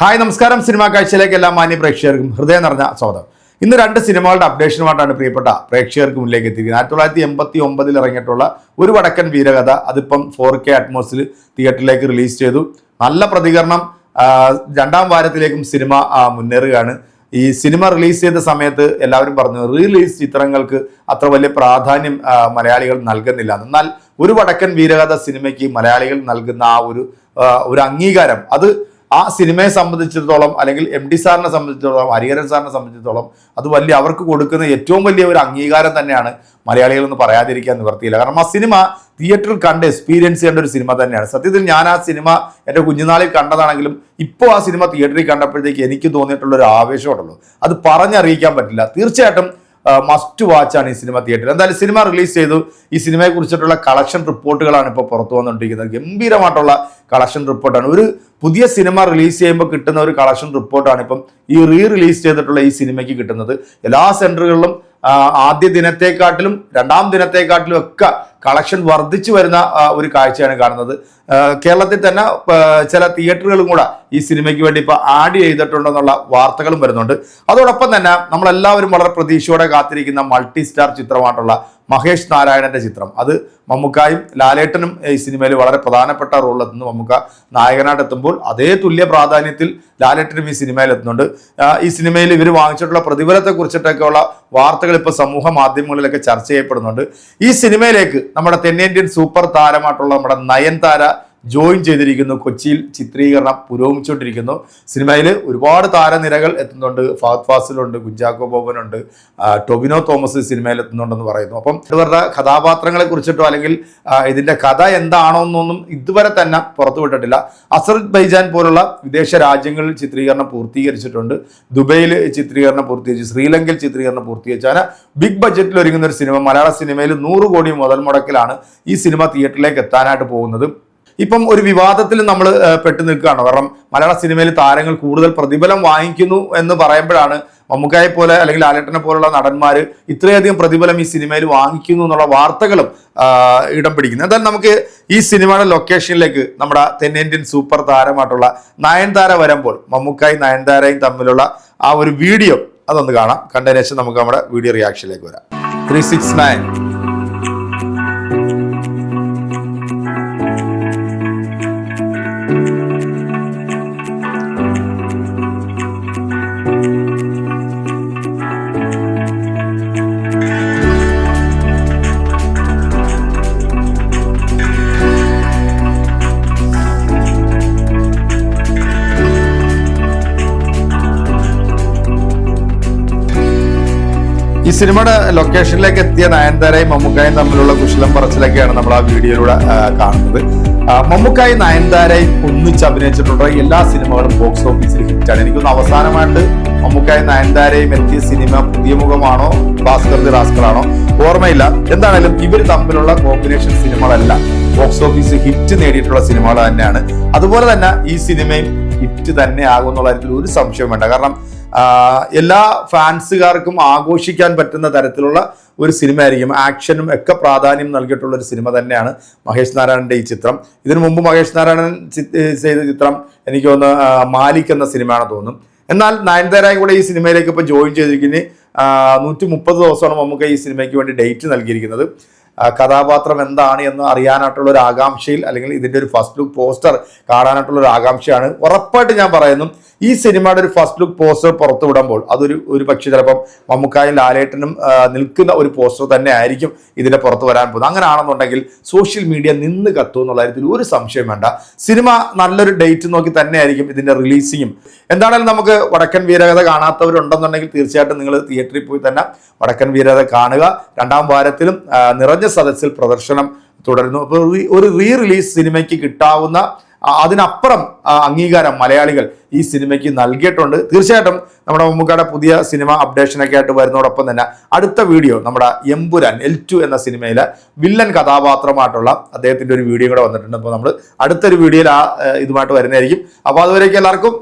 Hi നമസ്കാരം. Cinema കാഴ്ചയിലേക്ക് എല്ലാ മാന്യ പ്രേക്ഷകർക്കും ഹൃദയം നിറഞ്ഞ സ്വാഗതം. ഇന്ന് രണ്ട് സിനിമകളുടെ അപ്ഡേഷനുമായിട്ടാണ് പ്രിയപ്പെട്ട പ്രേക്ഷകർക്ക് മുന്നിലേക്ക് എത്തിയിരിക്കുന്നത്. ആയിരത്തി തൊള്ളായിരത്തി എൺപത്തി ഒമ്പതിൽ ഇറങ്ങിയിട്ടുള്ള ഒരു വടക്കൻ വീരകഥ അതിപ്പം ഫോർ കെ അറ്റ്മോസിൽ തിയേറ്ററിലേക്ക് റിലീസ് ചെയ്തു. നല്ല പ്രതികരണം രണ്ടാം വാരത്തിലേക്കും സിനിമ മുന്നേറുകയാണ്. ഈ സിനിമ റിലീസ് ചെയ്ത സമയത്ത് എല്ലാവരും പറഞ്ഞു റീലീസ് ചിത്രങ്ങൾക്ക് അത്ര വലിയ പ്രാധാന്യം മലയാളികൾ നൽകുന്നില്ല. എന്നാൽ ഒരു വടക്കൻ വീരകഥ സിനിമയ്ക്ക് മലയാളികൾ നൽകുന്ന ആ ഒരു ഒരു അംഗീകാരം അത് ആ സിനിമയെ സംബന്ധിച്ചിടത്തോളം അല്ലെങ്കിൽ എം ഡി സാറിനെ സംബന്ധിച്ചിടത്തോളം ഹരിഹരൻ സാറിനെ സംബന്ധിച്ചിടത്തോളം അത് വലിയ അവർക്ക് കൊടുക്കുന്ന ഏറ്റവും വലിയ ഒരു അംഗീകാരം തന്നെയാണ് മലയാളികൾ എന്ന് പറയാതിരിക്കാൻ നിവർത്തിയില്ല കാരണം ആ സിനിമ തിയേറ്ററിൽ കണ്ട് എക്സ്പീരിയൻസ് ചെയ്യേണ്ട ഒരു സിനിമ തന്നെയാണ്. സത്യത്തിൽ ഞാൻ ആ സിനിമ എന്റെ കുഞ്ഞുനാളിൽ കണ്ടതാണെങ്കിലും ഇപ്പോൾ ആ സിനിമ തിയേറ്ററിൽ കണ്ടപ്പോഴത്തേക്ക് എനിക്ക് തോന്നിയിട്ടുള്ള ഒരു ആവേശമുണ്ടല്ലോ അത് പറഞ്ഞറിയിക്കാൻ പറ്റില്ല. തീർച്ചയായിട്ടും മസ്റ്റ് വാച്ച് ആണ് ഈ സിനിമ തിയേറ്ററിൽ എന്തായാലും സിനിമ റിലീസ് ചെയ്തു. ഈ സിനിമയെ കുറിച്ചിട്ടുള്ള കളക്ഷൻ റിപ്പോർട്ടുകളാണ് ഇപ്പോൾ പുറത്തു വന്നുകൊണ്ടിരിക്കുന്നത്. ഗംഭീരമായിട്ടുള്ള കളക്ഷൻ റിപ്പോർട്ടാണ് ഒരു പുതിയ സിനിമ റിലീസ് ചെയ്യുമ്പോൾ കിട്ടുന്ന ഒരു കളക്ഷൻ റിപ്പോർട്ടാണ് ഇപ്പം ഈ റീ റിലീസ് ചെയ്തിട്ടുള്ള ഈ സിനിമയ്ക്ക് കിട്ടുന്നത്. എല്ലാ സെന്ററുകളിലും ആദ്യ ദിനത്തെക്കാട്ടിലും രണ്ടാം ദിനത്തെക്കാട്ടിലും ഒക്കെ കളക്ഷൻ വർദ്ധിച്ചു വരുന്ന ഒരു കാഴ്ചയാണ് കാണുന്നത്. കേരളത്തിൽ തന്നെ ചില തിയേറ്ററുകളും കൂടെ ഈ സിനിമയ്ക്ക് വേണ്ടി ഇപ്പോൾ ആഡ് ചെയ്തിട്ടുണ്ടെന്നുള്ള വാർത്തകളും വരുന്നുണ്ട്. അതോടൊപ്പം തന്നെ നമ്മളെല്ലാവരും വളരെ പ്രതീക്ഷയോടെ കാത്തിരിക്കുന്ന മൾട്ടി സ്റ്റാർ ചിത്രമായിട്ടുള്ള മഹേഷ് നാരായണന്റെ ചിത്രം. അത് മമ്മൂക്കായും ലാലേട്ടനും ഈ സിനിമയിൽ വളരെ പ്രധാനപ്പെട്ട റോളിലെത്തുന്നു മമ്മൂക്ക നായകനായിട്ട് എത്തുമ്പോൾ അതേ തുല്യ പ്രാധാന്യത്തിൽ ലാലേട്ടനും ഈ സിനിമയിൽ എത്തുന്നുണ്ട്. ഈ സിനിമയിൽ ഇവർ വാങ്ങിച്ചിട്ടുള്ള പ്രതിഫലത്തെ കുറിച്ചിട്ടൊക്കെയുള്ള വാർത്തകൾ ഇപ്പോൾ സമൂഹ മാധ്യമങ്ങളിലൊക്കെ ചർച്ച ചെയ്യപ്പെടുന്നുണ്ട്. ഈ സിനിമയിലേക്ക് നമ്മുടെ തെന്നേന്ത്യൻ സൂപ്പർ താരമായിട്ടുള്ള നമ്മുടെ നയൻതാര ജോയിൻ ചെയ്തിരിക്കുന്നു. കൊച്ചിയിൽ ചിത്രീകരണം പുരോഗമിച്ചുകൊണ്ടിരിക്കുന്നു. സിനിമയിൽ ഒരുപാട് താരനിരകൾ എത്തുന്നുണ്ട്. ഫഹദ് ഫാസിലുണ്ട് കുഞ്ചാക്കോ ബോബനുണ്ട് ടൊബിനോ തോമസ് സിനിമയിൽ എത്തുന്നുണ്ടെന്ന് പറയുന്നു. അപ്പം ഇവരുടെ കഥാപാത്രങ്ങളെ കുറിച്ചിട്ടോ അല്ലെങ്കിൽ ഇതിന്റെ കഥ എന്താണോ എന്നൊന്നും ഇതുവരെ തന്നെ പുറത്തുവിട്ടിട്ടില്ല അസർബൈജാൻ പോലുള്ള വിദേശ രാജ്യങ്ങളിൽ ചിത്രീകരണം പൂർത്തീകരിച്ചിട്ടുണ്ട്. ദുബൈയിൽ ചിത്രീകരണം പൂർത്തീകരിച്ചു. ശ്രീലങ്കയിൽ ചിത്രീകരണം പൂർത്തീകരിച്ചു. അങ്ങനെ ബിഗ് ബഡ്ജറ്റിൽ ഒരുങ്ങുന്ന ഒരു സിനിമ. മലയാള സിനിമയിൽ നൂറ് കോടി മുതൽ മുടക്കിലാണ് ഈ സിനിമ തിയേറ്ററിലേക്ക് എത്താനായിട്ട് പോകുന്നത്. ഇപ്പം ഒരു വിവാദത്തിൽ നമ്മൾ പെട്ടു നിൽക്കുകയാണ്. കാരണം മലയാള സിനിമയിൽ താരങ്ങൾ കൂടുതൽ പ്രതിഫലം വാങ്ങിക്കുന്നു എന്ന് പറയുമ്പോഴാണ് മമ്മൂക്കായെ പോലെ അല്ലെങ്കിൽ ആലട്ടനെ പോലുള്ള നടന്മാർ ഇത്രയധികം പ്രതിഫലം ഈ സിനിമയിൽ വാങ്ങിക്കുന്നു എന്നുള്ള വാർത്തകളും ഇടം പിടിക്കുന്നത്. എന്തായാലും നമുക്ക് ഈ സിനിമയുടെ ലൊക്കേഷനിലേക്ക് നമ്മുടെ തെന്നേന്ത്യൻ സൂപ്പർ താരമായിട്ടുള്ള നയൻതാര വരുമ്പോൾ മമ്മൂക്കായും നയൻതാരയും തമ്മിലുള്ള ആ ഒരു വീഡിയോ അതൊന്ന് കാണാം. കണ്ടതിന് ശേഷം നമുക്ക് നമ്മുടെ വീഡിയോ റിയാക്ഷനിലേക്ക് വരാം. ത്രീ സിക്സ് നയൻ ഈ സിനിമയുടെ ലൊക്കേഷനിലേക്ക് എത്തിയ നയൻതാരയും മമ്മൂക്കായും തമ്മിലുള്ള കുശലം പറച്ചിലൊക്കെയാണ് നമ്മൾ ആ വീഡിയോയിലൂടെ കാണുന്നത്. മമ്മൂക്കായും നയൻതാരയും ഒന്നിച്ച് അഭിനയിച്ചിട്ടുള്ള എല്ലാ സിനിമകളും ബോക്സ് ഓഫീസിൽ ഹിറ്റാണ് എനിക്കൊന്ന് അവസാനമായിട്ട് മമ്മൂക്കായും നയൻതാരയും എത്തിയ സിനിമ പുതിയ മുഖമാണോ ഭാസ്കർ ദി റാസ്കറാണോ ഓർമ്മയില്ല. എന്താണേലും ഇവർ തമ്മിലുള്ള കോമ്പിനേഷൻ സിനിമകളല്ല ബോക്സ് ഓഫീസ് ഹിറ്റ് നേടിയിട്ടുള്ള സിനിമകൾ തന്നെയാണ്. അതുപോലെ തന്നെ ഈ സിനിമയും ഹിറ്റ് തന്നെ ആകും എന്നുള്ള കാര്യത്തിൽ ഒരു സംശയം വേണ്ട. കാരണം എല്ലാ ഫാൻസുകാർക്കും ആഘോഷിക്കാൻ പറ്റുന്ന തരത്തിലുള്ള ഒരു സിനിമ ആയിരിക്കും ആക്ഷനും ഒക്കെ പ്രാധാന്യം നൽകിയിട്ടുള്ള ഒരു സിനിമ തന്നെയാണ് മഹേഷ് നാരായണന്റെ ഈ ചിത്രം. ഇതിനു മുമ്പ് മഹേഷ് നാരായണൻ ചെയ്ത ചിത്രം എനിക്ക് തോന്നുന്നു മാലിക് എന്ന സിനിമയാണ് തോന്നും. എന്നാൽ നയൻതാരയും കൂടെ ഈ സിനിമയിലേക്ക് ഇപ്പോൾ ജോയിൻ ചെയ്തിരിക്കുന്നത് നൂറ്റി മുപ്പത് ദിവസമാണ് നമുക്ക് ഈ സിനിമയ്ക്ക് വേണ്ടി ഡേറ്റ് നൽകിയിരിക്കുന്നത്. കഥാപാത്രം എന്താണ് എന്ന് അറിയാനായിട്ടുള്ള ഒരു ആകാംക്ഷയിൽ അല്ലെങ്കിൽ ഇതിന്റെ ഒരു ഫസ്റ്റ് ലുക്ക് പോസ്റ്റർ കാണാനായിട്ടുള്ള ഒരു ആകാംക്ഷയാണ്. ഉറപ്പായിട്ട് ഞാൻ പറയുന്നു ഈ സിനിമയുടെ ഒരു ഫസ്റ്റ് ലുക്ക് പോസ്റ്റർ പുറത്തു വിടുമ്പോൾ അതൊരു ഒരു പക്ഷേ ചിലപ്പം മമ്മൂക്കായും ലാലേട്ടനും നിൽക്കുന്ന ഒരു പോസ്റ്റർ തന്നെ ആയിരിക്കും ഇതിന്റെ പുറത്ത് വരാൻ പോകുന്നത്. അങ്ങനെയാണെന്നുണ്ടെങ്കിൽ സോഷ്യൽ മീഡിയ നിന്ന് കത്തും എന്നുള്ള കാര്യത്തിൽ ഒരു സംശയം വേണ്ട. സിനിമ നല്ലൊരു ഡേറ്റ് നോക്കി തന്നെയായിരിക്കും ഇതിന്റെ റിലീസിങ്ങും എന്താണെങ്കിലും നമുക്ക് വടക്കൻ വീരകഥ കാണാത്തവരുണ്ടെന്നുണ്ടെങ്കിൽ തീർച്ചയായിട്ടും നിങ്ങൾ തിയേറ്ററിൽ പോയി തന്നെ വടക്കൻ വീരകഥ കാണുക. രണ്ടാം വാരത്തിലും നിറഞ്ഞ സദസ്സിൽ പ്രദർശനം തുടരുന്നു. അപ്പോൾ ഒരു- റീ റിലീസ് സിനിമയ്ക്ക് കിട്ടാവുന്ന അതിനപ്പുറം അംഗീകാരം മലയാളികൾ ഈ സിനിമയ്ക്ക് നൽകിയിട്ടുണ്ട്. തീർച്ചയായിട്ടും നമ്മുടെ മമ്മൂക്കയുടെ പുതിയ സിനിമ അപ്ഡേഷനൊക്കെ ആയിട്ട് വരുന്നതോടൊപ്പം തന്നെ അടുത്ത വീഡിയോ നമ്മുടെ എമ്പുരാൻ എൽ ടു എന്ന സിനിമയിലെ വില്ലൻ കഥാപാത്രമായിട്ടുള്ള അദ്ദേഹത്തിന്റെ ഒരു വീഡിയോ കൂടെ വന്നിട്ടുണ്ട്. അപ്പോൾ നമ്മൾ അടുത്തൊരു വീഡിയോയിൽ ആ ഇതുമായിട്ട് വരുന്നതായിരിക്കും. അപ്പോൾ അതുവരേക്കും എല്ലാവർക്കും